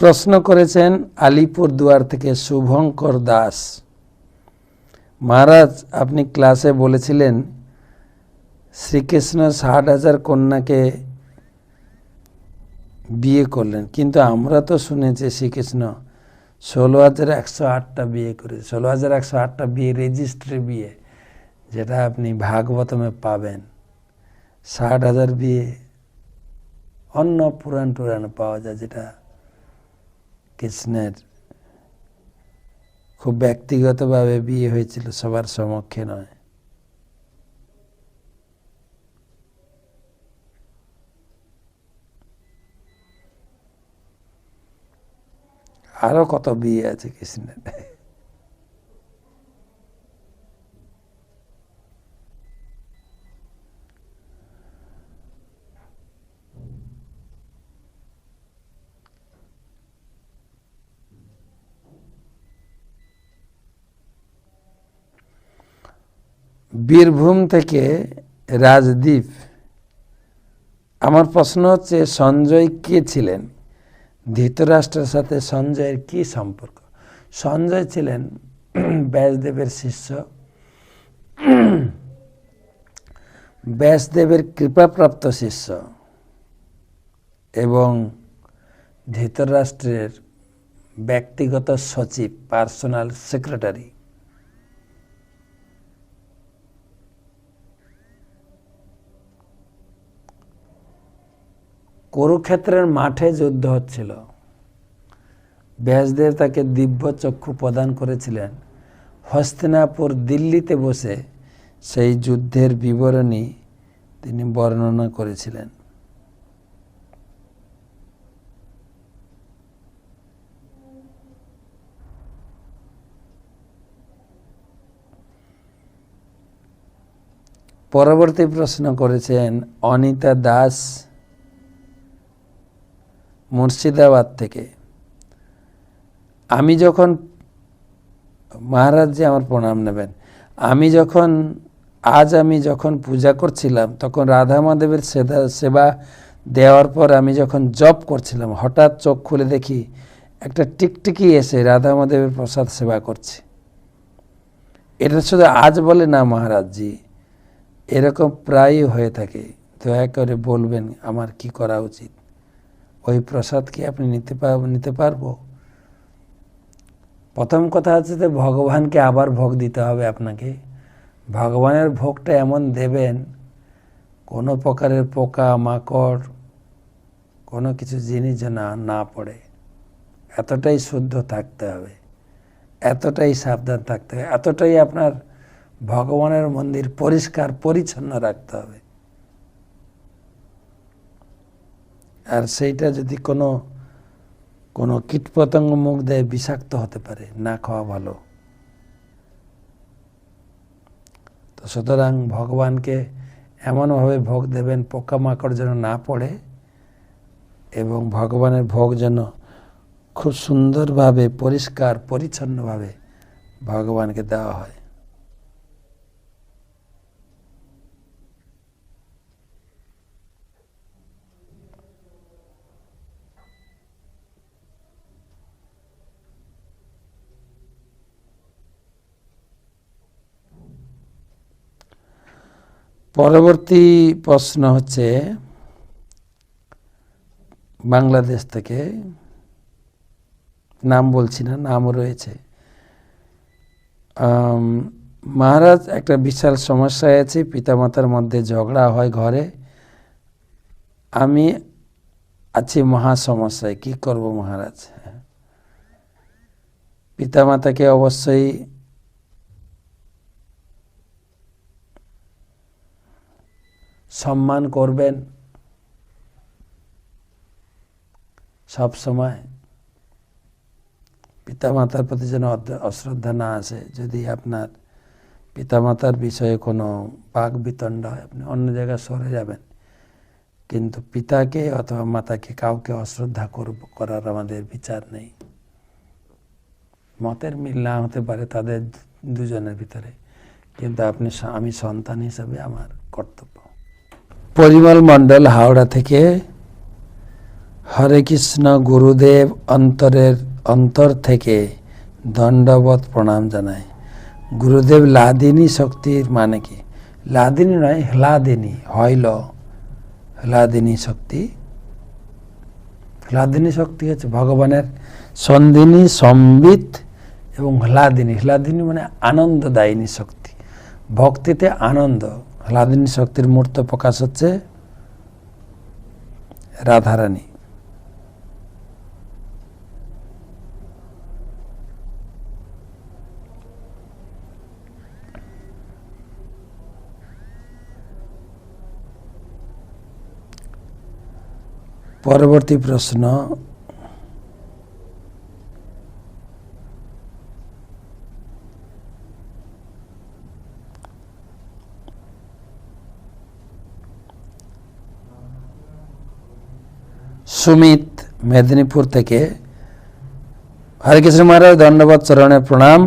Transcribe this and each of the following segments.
প্রশ্ন করেছেন আলিপুরদুয়ার থেকে শুভঙ্কর দাস। মহারাজ, আপনি ক্লাসে বলেছিলেন, শ্রীকৃষ্ণ ষাট হাজার কন্যাকে বিয়ে করলেন। কিন্তু আমরা তো শুনেছি শ্রীকৃষ্ণ ষোলো হাজার একশো আটটা বিয়ে করে ষোলো হাজার একশো আটটা বিয়ে, রেজিস্ট্রি বিয়ে, যেটা আপনি ভাগবতমে পাবেন। ষাট হাজার বিয়ে অন্য পুরাণ টুরাণে পাওয়া যায়, যেটা কৃষ্ণের খুব ব্যক্তিগতভাবে বিয়ে হয়েছিল সবার সমক্ষে নয়। আরও কত বিয়ে আছে কৃষ্ণের? বীরভূম থেকে রাজদীপ। আমার প্রশ্ন হচ্ছে, সঞ্জয় কে ছিলেন? ধৃতরাষ্ট্রের সাথে সঞ্জয়ের কি সম্পর্ক? সঞ্জয় ছিলেন ব্যাসদেবের শিষ্য। ব্যাসদেবের কৃপাপ্রাপ্ত শিষ্য। এবং ধৃতরাষ্ট্রের ব্যক্তিগত সচিব, পার্সোনাল সেক্রেটারি। কুরুক্ষেত্রের মাঠে যুদ্ধ হচ্ছিল। ব্যাসদেব তাকে দিব্য চক্ষু প্রদান করেছিলেন। হস্তিনাপুর দিল্লিতে বসে সেই যুদ্ধের বিবরণী তিনি বর্ণনা করেছিলেন। পরবর্তী প্রশ্ন করেছেন, অনিতা দাস মুর্শিদাবাদ থেকে। আমি যখন মহারাজ যে আমার প্রণাম নেবেন, আমি যখন, আজ আমি যখন পূজা করছিলাম, তখন রাধা মাধবের সেবা দেওয়ার পর আমি যখন জপ করছিলাম, হঠাৎ চোখ খুলে দেখি, একটা টিকটিকি এসে রাধা মাধবের প্রসাদ সেবা করছে। এটা শুধু আজ বলে না মহারাজজি, এরকম প্রায়ই হয়ে থাকে। দয়া করে বলবেন আমার কি করা উচিত। ওই প্রসাদ কি আপনি নিতে নিতে পারব? প্রথম কথা হচ্ছে যে ভগবানকে আবার ভোগ দিতে হবে আপনাকে। ভগবানের ভোগটা এমন দেবেন, কোনো প্রকারের পোকা, মাকড়, কোনো কিছু জিনিস যেন না পড়ে। এতটাই শুদ্ধ থাকতে হবে। এতটাই সাবধান থাকতে হবে। এতটাই আপনার ভগবানের মন্দির পরিষ্কার, পরিচ্ছন্ন রাখতে হবে। আর সেইটা যদি কোনো কোনো কীটপতঙ্গ মুখ দেয় বিষাক্ত হতে পারে, না খাওয়া ভালো। তো সুতরাং ভগবানকে এমনভাবে ভোগ দেবেন, পোকামাকড় যেন না পড়ে এবং ভগবানের ভোগ যেন খুব সুন্দরভাবে, পরিষ্কার, পরিচ্ছন্নভাবে ভগবানকে দেওয়া হয়। পরবর্তী প্রশ্ন হচ্ছে, বাংলাদেশ থেকে নাম বলছি না, নামও রয়েছে। মহারাজ, একটা বিশাল সমস্যায় আছে, পিতামাতার মধ্যে ঝগড়া হয় ঘরে। আমি আছি মহা সমস্যায়। কি করব মহারাজ? পিতামাতাকে অবশ্যই সম্মান করবেন। সব সময় পিতামাতার প্রতি যেন অশ্রদ্ধা না আসে। যদি আপনার পিতামাতার বিষয়ে কোনো বাক বিতণ্ড হয়, আপনি অন্য জায়গায় সরে যাবেন। কিন্তু পিতাকে অথবা মাতাকে কাউকে অশ্রদ্ধা করব করার আমাদের বিচার নেই। মতের মিল না হতে পারে তাদের দুজনের ভিতরে। কিন্তু আপনি আমি সন্তান হিসাবে আমার কর্তব্য পরিমল মণ্ডল হাওড়া থেকে হরে কৃষ্ণ গুরুদেব অন্তরের অন্তর থেকে দণ্ডবত প্রণাম জানায়। গুরুদেব লাদিনী শক্তির মানে কি? লাদিনী নয়, হ্লাদিনী, হইল। হ্লাদিনী শক্তি। হ্লাদিনী শক্তি হচ্ছে ভগবানের সন্দিনী সম্বিত এবং হ্লাদিনী। হ্লাদিনী মানে আনন্দদায়িনী শক্তি। ভক্তিতে আনন্দ। হ্লাদিনী শক্তির মূর্ত প্রকাশ হচ্ছে রাধারানী। পরবর্তী প্রশ্ন সুমিত মেদিনীপুর থেকে। হরে কৃষ্ণ মহারাজ দণ্ডবাদ চরণে প্রণাম।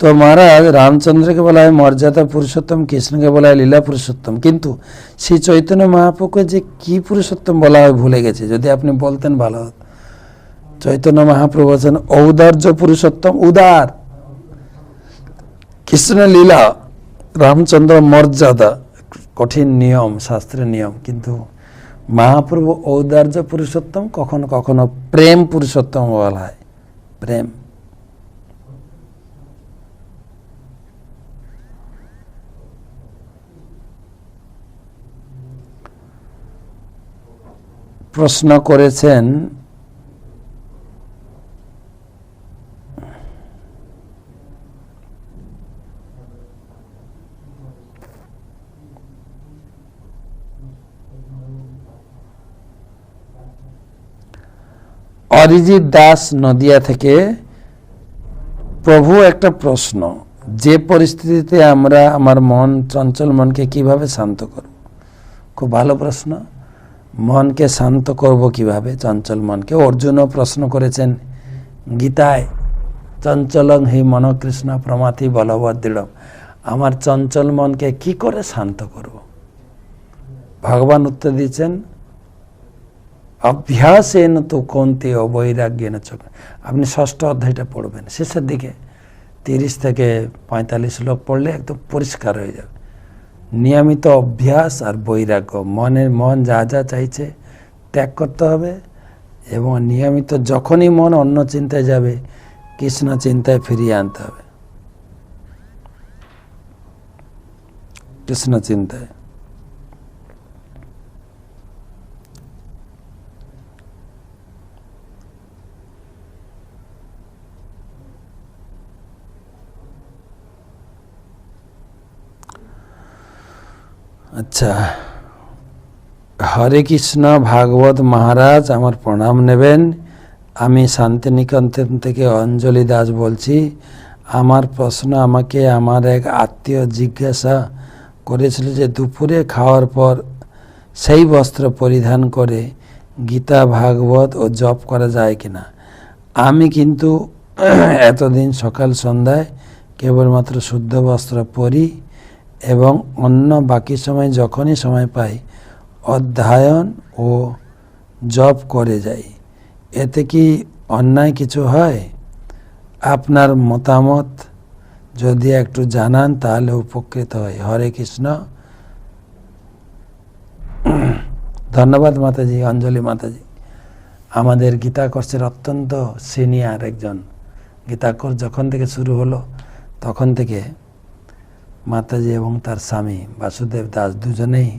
তো মহারাজ, রামচন্দ্রকে বলা হয় মর্যাদা পুরুষোত্তম, কৃষ্ণকে বলা হয় লীলা পুরুষোত্তম। কিন্তু শ্রী চৈতন্য মহাপ্রভুকে যে কি পুরুষোত্তম বলা হয় ভুলে গেছে, যদি আপনি বলতেন ভালো চৈতন্য মহাপ্রভু বলছেন, ঔদার্য পুরুষোত্তম, উদার। কৃষ্ণ লীলা, রামচন্দ্র মর্যাদা, কঠিন নিয়ম, শাস্ত্রের নিয়ম, কিন্তু মহাপ্রভু ঔদার্য পুরুষোত্তম কখনো কখনো প্রেম পুরুষোত্তম বলা হয়। প্রেম। প্রশ্ন করেছেন অরিজিৎ দাস নদিয়া থেকে, প্রভু একটা প্রশ্ন, যে পরিস্থিতিতে আমরা আমার মন, চঞ্চল মনকে কীভাবে শান্ত করব? খুব ভালো প্রশ্ন। মনকে শান্ত করব কীভাবে? চঞ্চল মনকে। অর্জুনও প্রশ্ন করেছেন, গীতায়, চঞ্চলং হি মনকৃষ্ণ প্রমাথি বলবৎ দৃঢ় আমার চঞ্চল মনকে কি করে শান্ত করব? ভগবান উত্তর দিয়েছেন অভ্যাসেন তো কন্তি অবৈরাগ্যেন চোখ। আপনি ষষ্ঠ অধ্যায়টা পড়বেন। শেষের দিকে তিরিশ থেকে পঁয়তাল্লিশ লোক পড়লে একদম পরিষ্কার হয়ে যাবে। নিয়মিত অভ্যাস আর বৈরাগ্য, মনের মন যা যা চাইছে ত্যাগ করতে হবে এবং নিয়মিত যখনই মন অন্য চিন্তায় যাবে, কৃষ্ণ চিন্তায় ফিরিয়ে আনতে হবে। কৃষ্ণ চিন্তায়। আচ্ছা। হরে কৃষ্ণ, ভাগবত মহারাজ, আমার প্রণাম নেবেন। আমি শান্তিনিকেতন থেকে অঞ্জলি দাস বলছি। আমার প্রশ্ন আমাকে আমার এক আত্মীয় জিজ্ঞাসা করেছিল যে, দুপুরে খাওয়ার পর সেই বস্ত্র পরিধান করে গীতা, ভাগবত ও জপ করা যায় কিনা? আমি কিন্তু এতদিন সকাল সন্ধ্যায় কেবলমাত্র শুদ্ধ বস্ত্র পরি। এবং অন্য বাকি সময় যখনই সময় পাই, অধ্যয়ন ও জব করে যাই। এতে কি অন্যায় কিছু হয়? আপনার মতামত যদি একটু জানান, তাহলে উপকৃত হয় হরে কৃষ্ণ। ধন্যবাদ মাতাজি, অঞ্জলি মাতাজি। আমাদের গীতা কোর্সের অত্যন্ত সিনিয়র একজন। গীতা যখন থেকে শুরু হলো, তখন থেকে মাতাজি এবং তার স্বামী বাসুদেব দাস দুজনেই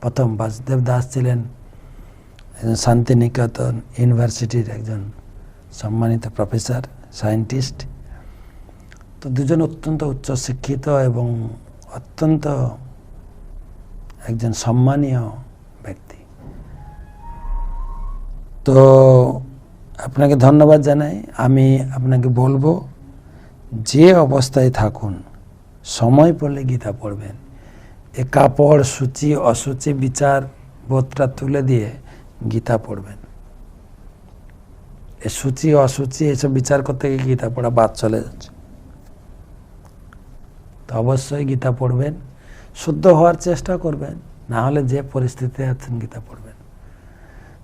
প্রথম বাসুদেব দাস ছিলেন একজন শান্তিনিকেতন ইউনিভার্সিটির একজন সম্মানিত প্রফেসর, সায়েন্টিস্ট। তো দুজন অত্যন্ত উচ্চশিক্ষিত এবং অত্যন্ত একজন সম্মানীয় ব্যক্তি। তো আপনাকে ধন্যবাদ জানাই। আমি আপনাকে বলব যে অবস্থায় থাকুন। সময় পড়লে গীতা পড়বেন। এ কাপড়, সূচি, অসুচি, বিচার, বোধটা তুলে দিয়ে গীতা পড়বেন। এ সূচি, অসুচি, এসব বিচার করতে গিয়ে গীতা পড়া বাদ চলে যাচ্ছে। তো অবশ্যই গীতা পড়বেন, শুদ্ধ হওয়ার চেষ্টা করবেন, না হলে যে পরিস্থিতিতে আছেন গীতা পড়বেন।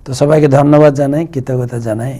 তো সবাইকে ধন্যবাদ জানাই, কৃতজ্ঞতা জানাই।